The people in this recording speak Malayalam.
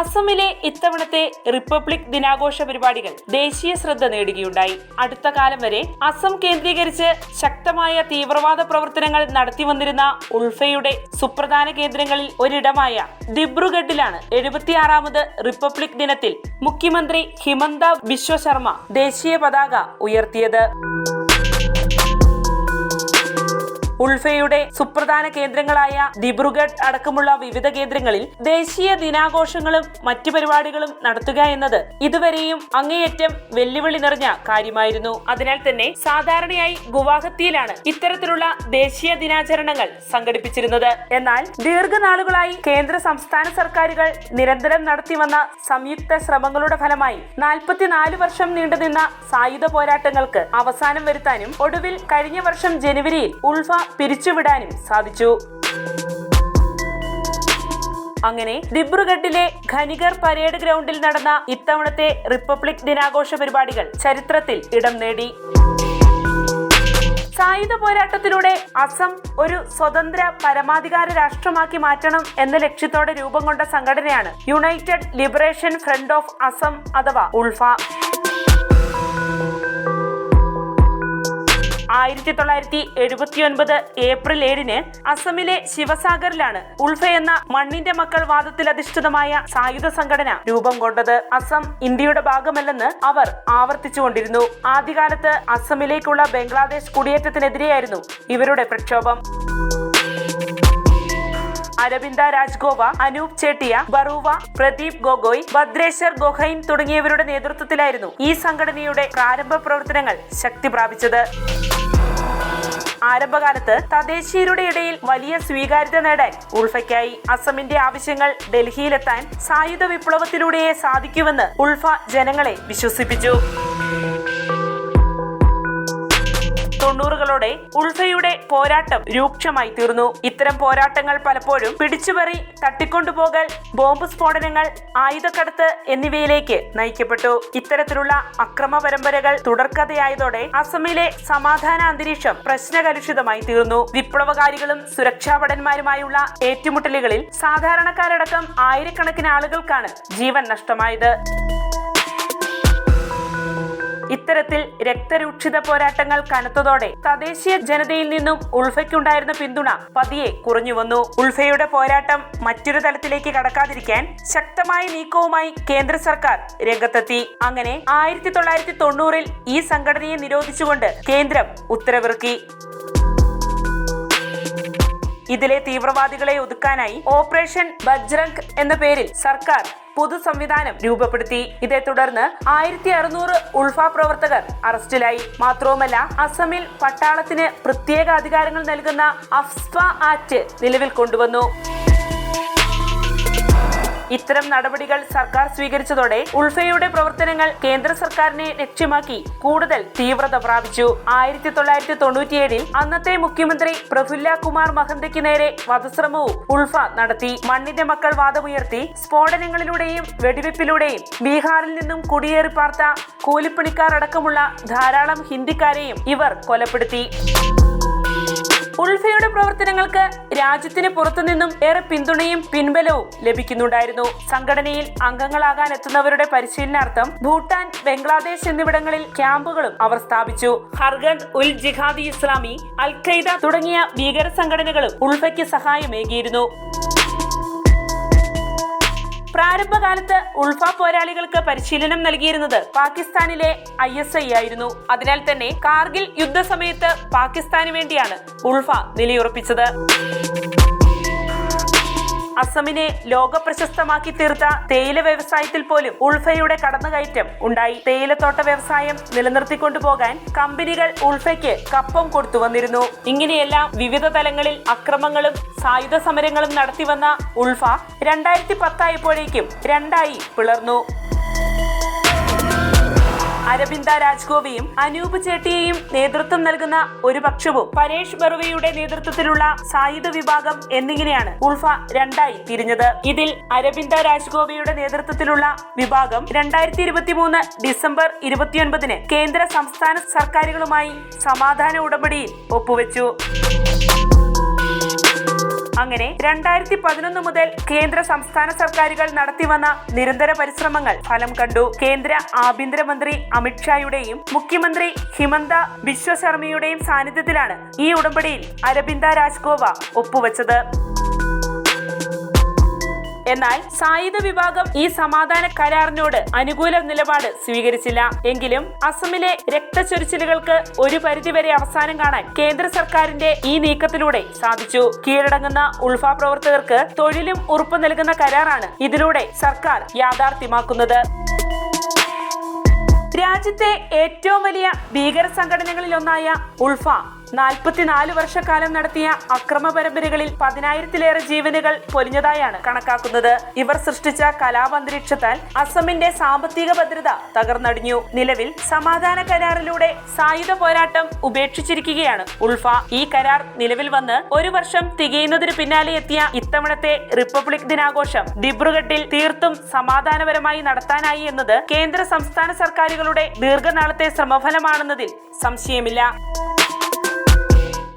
അസമിലെ ഇത്തവണത്തെ റിപ്പബ്ലിക് ദിനാഘോഷ പരിപാടികൾ ദേശീയ ശ്രദ്ധ നേടുകയുണ്ടായി. അടുത്ത കാലം വരെ അസം കേന്ദ്രീകരിച്ച് ശക്തമായ തീവ്രവാദ പ്രവർത്തനങ്ങൾ നടത്തിവന്നിരുന്ന ഉൾഫയുടെ സുപ്രധാന കേന്ദ്രങ്ങളിൽ ഒരിടമായ ദിബ്രുഗഡിലാണ് എഴുപത്തിയാറാമത് റിപ്പബ്ലിക് ദിനത്തിൽ മുഖ്യമന്ത്രി ഹിമന്ത ബിശ്വ ശർമ്മ ദേശീയ പതാക ഉയർത്തിയത്. ഉൾഫയുടെ സുപ്രധാന കേന്ദ്രങ്ങളായ ദിബ്രുഗഡ് അടക്കമുള്ള വിവിധ കേന്ദ്രങ്ങളിൽ ദേശീയ ദിനാഘോഷങ്ങളും മറ്റു പരിപാടികളും നടത്തുക എന്നത് ഇതുവരെയും അങ്ങേയറ്റം വെല്ലുവിളി നിറഞ്ഞ കാര്യമായിരുന്നു. അതിനാൽ തന്നെ സാധാരണയായി ഗുവാഹത്തിയിലാണ് ഇത്തരത്തിലുള്ള ദേശീയ ദിനാചരണങ്ങൾ സംഘടിപ്പിച്ചിരുന്നത്. എന്നാൽ ദീർഘനാളുകളായി കേന്ദ്ര സംസ്ഥാന സർക്കാരുകൾ നിരന്തരം നടത്തിവന്ന സംയുക്ത ശ്രമങ്ങളുടെ ഫലമായി നാൽപ്പത്തിനാല് വർഷം നീണ്ടുനിന്ന സായുധ പോരാട്ടങ്ങൾക്ക് അവസാനം വരുത്താനും ഒടുവിൽ കഴിഞ്ഞ വർഷം ജനുവരിയിൽ ഉൾഫ പിരിച്ചുവിടാനും സാധിച്ചു. അങ്ങനെ ദിബ്രുഗഡിലെ ഖനികർ പരേഡ് ഗ്രൗണ്ടിൽ നടന്ന ഇത്തവണത്തെ റിപ്പബ്ലിക് ദിനാഘോഷ പരിപാടികൾ ചരിത്രത്തിൽ ഇടം നേടി. സായുധ പോരാട്ടത്തിലൂടെ അസം ഒരു സ്വതന്ത്ര പരമാധികാര രാഷ്ട്രമാക്കി മാറ്റണം എന്ന ലക്ഷ്യത്തോടെ രൂപം കൊണ്ട സംഘടനയാണ് United Liberation Front of Assam അഥവാ ഉൾഫ. ആയിരത്തി തൊള്ളായിരത്തി എഴുപത്തി ഒൻപത് ഏപ്രിൽ ഏഴിന് അസമിലെ ശിവസാഗറിലാണ് ഉൾഫ എന്ന മണ്ണിന്റെ മക്കൾ വാദത്തിൽ അധിഷ്ഠിതമായ സായുധ സംഘടന രൂപം കൊണ്ടത്. അസം ഇന്ത്യയുടെ ഭാഗമല്ലെന്ന് അവർ ആവർത്തിച്ചുകൊണ്ടിരുന്നു. ആദ്യകാലത്ത് അസമിലേക്കുള്ള ബംഗ്ലാദേശ് കുടിയേറ്റത്തിനെതിരെയായിരുന്നു ഇവരുടെ പ്രക്ഷോഭം. അരവിന്ദ രാജ്ഗോവ അനൂപ് ചേട്ടിയ ബറൂവ പ്രദീപ് ഗൊഗോയ് ഭദ്രേശ്വർ ഗൊഹൈൻ തുടങ്ങിയവരുടെ നേതൃത്വത്തിലായിരുന്നു ഈ സംഘടനയുടെ പ്രാരംഭ പ്രവർത്തനങ്ങൾ ശക്തി പ്രാപിച്ചത് ആരംഭകാലത്ത് തദ്ദേശീയരുടെ ഇടയിൽ വലിയ സ്വീകാര്യത നേടാൻ ഉൾഫയ്ക്കായി അസമിന്റെ ആവശ്യങ്ങൾ ഡൽഹിയിലെത്താൻ സായുധ വിപ്ലവത്തിലൂടെയേ സാധിക്കുമെന്ന് ഉൾഫ ജനങ്ങളെ വിശ്വസിപ്പിച്ചു. തൊണ്ണൂറുകളോടെ ഉൾഫയുടെ പോരാട്ടം രൂക്ഷമായി തീർന്നു. ഇത്തരം പോരാട്ടങ്ങൾ പലപ്പോഴും പിടിച്ചുപറി തട്ടിക്കൊണ്ടുപോകൽ ബോംബ് സ്ഫോടനങ്ങൾ ആയുധക്കടത്ത് എന്നിവയിലേക്ക് നയിക്കപ്പെട്ടു. ഇത്തരത്തിലുള്ള അക്രമ പരമ്പരകൾ തുടർക്കഥയായതോടെ അസമിലെ സമാധാന അന്തരീക്ഷം പ്രശ്നകലുഷിതമായി തീർന്നു. വിപ്ലവകാരികളും സുരക്ഷാ ഭടന്മാരുമായുള്ള ഏറ്റുമുട്ടലുകളിൽ സാധാരണക്കാരടക്കം ആയിരക്കണക്കിന് ആളുകൾക്കാണ് ജീവൻ നഷ്ടമായത്. ഇത്തരത്തിൽ രക്തരൂക്ഷിത പോരാട്ടങ്ങൾ കനത്തതോടെ തദ്ദേശീയ ജനതയിൽ നിന്നും ഉൾഫയ്ക്കുണ്ടായിരുന്ന പിന്തുണ പതിയെ കുറഞ്ഞു വന്നു ഉൾഫയുടെ പോരാട്ടം മറ്റൊരു തലത്തിലേക്ക് കടക്കാതിരിക്കാൻ ശക്തമായ നീക്കവുമായി കേന്ദ്ര സർക്കാർ രംഗത്തെത്തി. അങ്ങനെ ആയിരത്തി തൊള്ളായിരത്തി തൊണ്ണൂറിൽ ഈ സംഘടനയെ നിരോധിച്ചുകൊണ്ട് കേന്ദ്രം ഉത്തരവിറക്കി. ഇതിലെ തീവ്രവാദികളെ ഒതുക്കാനായി ഓപ്പറേഷൻ ബജ്രംഗ് എന്ന പേരിൽ സർക്കാർ പൊതു സംവിധാനം രൂപപ്പെടുത്തി. ഇതേ തുടർന്ന് ആയിരത്തി അറുന്നൂറ് ഉൾഫ പ്രവർത്തകർ അറസ്റ്റിലായി. മാത്രവുമല്ല അസമിൽ പട്ടാളത്തിന് പ്രത്യേക അധികാരങ്ങൾ നൽകുന്ന അഫ്സ്പ ആക്ട് നിലവിൽ കൊണ്ടുവന്നു. ഇത്തരം നടപടികൾ സർക്കാർ സ്വീകരിച്ചതോടെ ഉൾഫയുടെ പ്രവർത്തനങ്ങൾ കേന്ദ്ര സർക്കാരിനെ ലക്ഷ്യമാക്കി കൂടുതൽ തീവ്രത പ്രാപിച്ചു. ആയിരത്തി തൊള്ളായിരത്തി തൊണ്ണൂറ്റിയേഴിൽ അന്നത്തെ മുഖ്യമന്ത്രി പ്രഫുല്ല കുമാർ മഹന്തയ്ക്ക് നേരെ വധശ്രമവും ഉൾഫ നടത്തി. മണ്ണിന്റെ മക്കൾ വാദമുയർത്തി സ്ഫോടനങ്ങളിലൂടെയും വെടിവെപ്പിലൂടെയും ബീഹാറിൽ നിന്നും കുടിയേറി പാർത്ത കൂലിപ്പണിക്കാർ അടക്കമുള്ള ധാരാളം ഹിന്ദിക്കാരെയും ഇവർ കൊലപ്പെടുത്തി. ഉൾഫയുടെ പ്രവർത്തനങ്ങൾക്ക് രാജ്യത്തിന് പുറത്തുനിന്നും ഏറെ പിന്തുണയും പിൻബലവും ലഭിക്കുന്നുണ്ടായിരുന്നു. സംഘടനയിൽ അംഗങ്ങളാകാൻ എത്തുന്നവരുടെ പരിശീലനാർത്ഥം ഭൂട്ടാൻ ബംഗ്ലാദേശ് എന്നിവിടങ്ങളിൽ ക്യാമ്പുകളും അവർ സ്ഥാപിച്ചു. ഹർഗന്ദ് ഉൽ ജിഹാദി ഇസ്ലാമി അൽ ഖൈദ തുടങ്ങിയ ഭീകര സംഘടനകളും ഉൾഫയ്ക്ക് സഹായമേകിയിരുന്നു. പ്രാരംഭകാലത്ത് ഉൾഫ പോരാളികൾക്ക് പരിശീലനം നൽകിയിരുന്നത് പാകിസ്ഥാനിലെ ഐ എസ് ഐ ആയിരുന്നു. അതിനാൽ തന്നെ കാർഗിൽ യുദ്ധസമയത്ത് പാകിസ്ഥാന് വേണ്ടിയാണ് ഉൾഫ നിലയുറപ്പിച്ചത്. അസമിനെ ലോകപ്രശസ്തമാക്കി തീർത്ത തേയില വ്യവസായത്തിൽ പോലും ഉൾഫയുടെ കടന്നുകയറ്റം ഉണ്ടായി. തേയിലത്തോട്ട വ്യവസായം നിലനിർത്തിക്കൊണ്ടുപോകാൻ കമ്പനികൾ ഉൾഫയ്ക്ക് കപ്പം കൊടുത്തു വന്നിരുന്നു. ഇങ്ങനെയെല്ലാം വിവിധ തലങ്ങളിൽ അക്രമങ്ങളും സായുധ സമരങ്ങളും നടത്തിവന്ന ഉൾഫ രണ്ടായിരത്തി പത്തായപ്പോഴേക്കും രണ്ടായി പിളർന്നു. അരബിന്ദ രാജ്ഗോവിയും അനൂപ് ചേട്ടിയെയും നേതൃത്വം നൽകുന്ന ഒരു പക്ഷവും പരേഷ് ബറുവയുടെ നേതൃത്വത്തിലുള്ള സായുധ വിഭാഗം എന്നിങ്ങനെയാണ് ഉൾഫ രണ്ടായി തിരിഞ്ഞത്. ഇതിൽ അരബിന്ദ രാജ്ഗോവിയുടെ നേതൃത്വത്തിലുള്ള വിഭാഗം രണ്ടായിരത്തി ഇരുപത്തി മൂന്ന് ഡിസംബർ ഇരുപത്തിയൊൻപതിന് കേന്ദ്ര സംസ്ഥാന സർക്കാരുകളുമായി സമാധാന ഉടമ്പടിയിൽ ഒപ്പുവെച്ചു. അങ്ങനെ രണ്ടായിരത്തി പതിനൊന്ന് മുതൽ കേന്ദ്ര സംസ്ഥാന സർക്കാരുകൾ നടത്തിവന്ന നിരന്തര പരിശ്രമങ്ങൾ ഫലം കണ്ടു. കേന്ദ്ര ആഭ്യന്തരമന്ത്രി അമിത്ഷായുടെയും മുഖ്യമന്ത്രി ഹിമന്ത ബിശ്വ ശർമ്മയുടെയും സാന്നിധ്യത്തിലാണ് ഈ ഉടമ്പടിയിൽ അരബിന്ദ രാജ്ഗോവ ഒപ്പുവെച്ചത്. എന്നാൽ സായുധ വിഭാഗം ഈ സമാധാന കരാറിനോട് അനുകൂല നിലപാട് സ്വീകരിച്ചില്ല. എങ്കിലും അസമിലെ രക്തചൊരിച്ചിലുകൾക്ക് ഒരു പരിധിവരെ അവസാനം കാണാൻ കേന്ദ്ര സർക്കാരിന്റെ ഈ നീക്കത്തിലൂടെ സാധിച്ചു. കീഴടങ്ങുന്ന ഉൾഫ പ്രവർത്തകർക്ക് തൊഴിലും ഉറപ്പു നൽകുന്ന കരാറാണ് ഇതിലൂടെ സർക്കാർ യാഥാർത്ഥ്യമാക്കുന്നത്. രാജ്യത്തെ ഏറ്റവും വലിയ ഭീകര സംഘടനകളിലൊന്നായ ഉൾഫ നാൽപ്പത്തിനാല് വർഷക്കാലം നടത്തിയ അക്രമ പരമ്പരകളിൽ പതിനായിരത്തിലേറെ ജീവനുകൾ പൊലിഞ്ഞതായാണ് കണക്കാക്കുന്നത്. ഇവർ സൃഷ്ടിച്ച കലാപന്തരീക്ഷത്താൽ അസമിന്റെ സാമ്പത്തിക ഭദ്രത തകർന്നടിഞ്ഞു. നിലവിൽ സമാധാന കരാറിലൂടെ സായുധ പോരാട്ടം ഉപേക്ഷിച്ചിരിക്കുകയാണ് ഉൾഫ. ഈ കരാർ നിലവിൽ വന്ന് ഒരു വർഷം തികയുന്നതിന് പിന്നാലെ എത്തിയ ഇത്തവണത്തെ റിപ്പബ്ലിക് ദിനാഘോഷം ദിബ്രുഗഡിൽ തീർത്തും സമാധാനപരമായി നടത്താനായി എന്നത് കേന്ദ്ര സംസ്ഥാന സർക്കാരുകളുടെ ദീർഘനാളത്തെ ശ്രമഫലമാണെന്നതിൽ സംശയമില്ല.